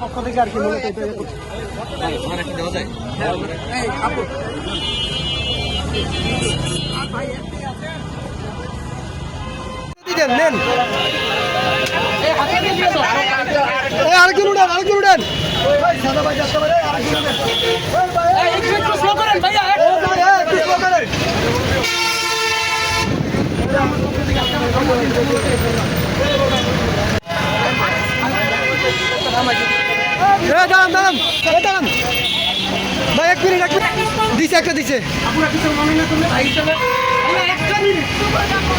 পক্ষ থেকে আর কি মূলত এটা ইয়ে আপু। দিলেন, নেন। আরেকজন উঠান, আরেকজন উঠান। সাদা দাঁড়ান, দাঁড়ান, দাঁড়ান। এক মিনিট এক মিনিট। দিছে একটা দিছে।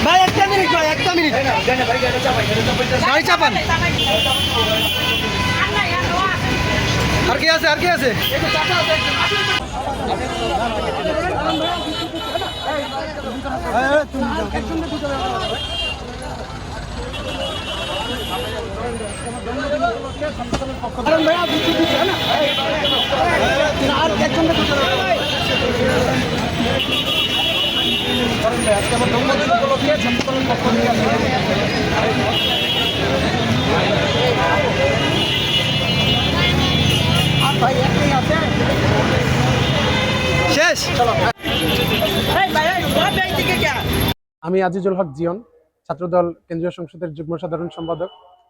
ভাই একটা মিনিট ভাই একটা মিনিট। গাড়ি চাপান। আর কি আছে আর কি আছে? আমি আজিজুল হক জিয়ন ছাত্রদল কেন্দ্রীয় সংসদের যুগ্ম সাধারণ সম্পাদক।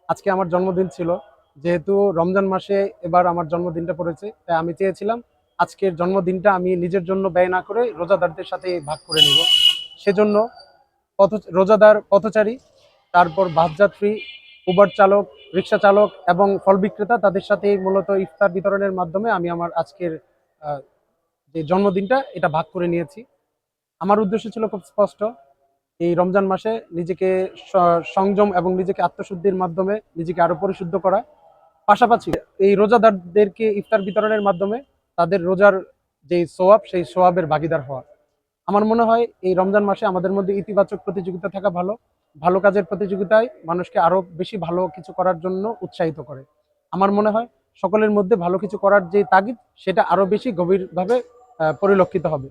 আজকে আমার জন্মদিন ছিল। যেহেতু রমজান মাসে এবার আমার জন্মদিনটা পড়েছে, তাই আমি চেয়েছিলাম আজকের জন্মদিনটা আমি নিজের জন্য ব্যয় না করে রোজাদারদের সাথে ভাগ করে নিব। সেজন্য পথ, রোজাদার, পথচারী, তারপর বাসযাত্রী, উবার চালক, রিক্সা চালক এবং ফল বিক্রেতা, তাদের সাথে মূলত ইফতার বিতরণের মাধ্যমে আমি আমার আজকের যে জন্মদিনটা, এটা ভাগ করে নিয়েছি। আমার উদ্দেশ্য ছিল খুব স্পষ্ট এই রমজান মাসে নিজেকে সংযম এবং নিজেকে আত্মশুদ্ধির মাধ্যমে নিজেকে আরও পরিশুদ্ধ করা। পাশাপাশি এই রোজাদারদেরকে ইফতার বিতরণের মাধ্যমে তাদের রোজার যে সোয়াব সেই সোয়াবের ভাগিদার হওয়া। আমার মনে হয় এই রমজান মাসে আমাদের মধ্যে ইতিবাচক প্রতিযোগিতা থাকা ভালো। ভালো কাজের প্রতিযোগিতায় মানুষকে আরও বেশি ভালো কিছু করার জন্য উৎসাহিত করে। আমার মনে হয় সকলের মধ্যে ভালো কিছু করার যে তাগিদ, সেটা আরও বেশি গভীরভাবে পরিলক্ষিত হবে।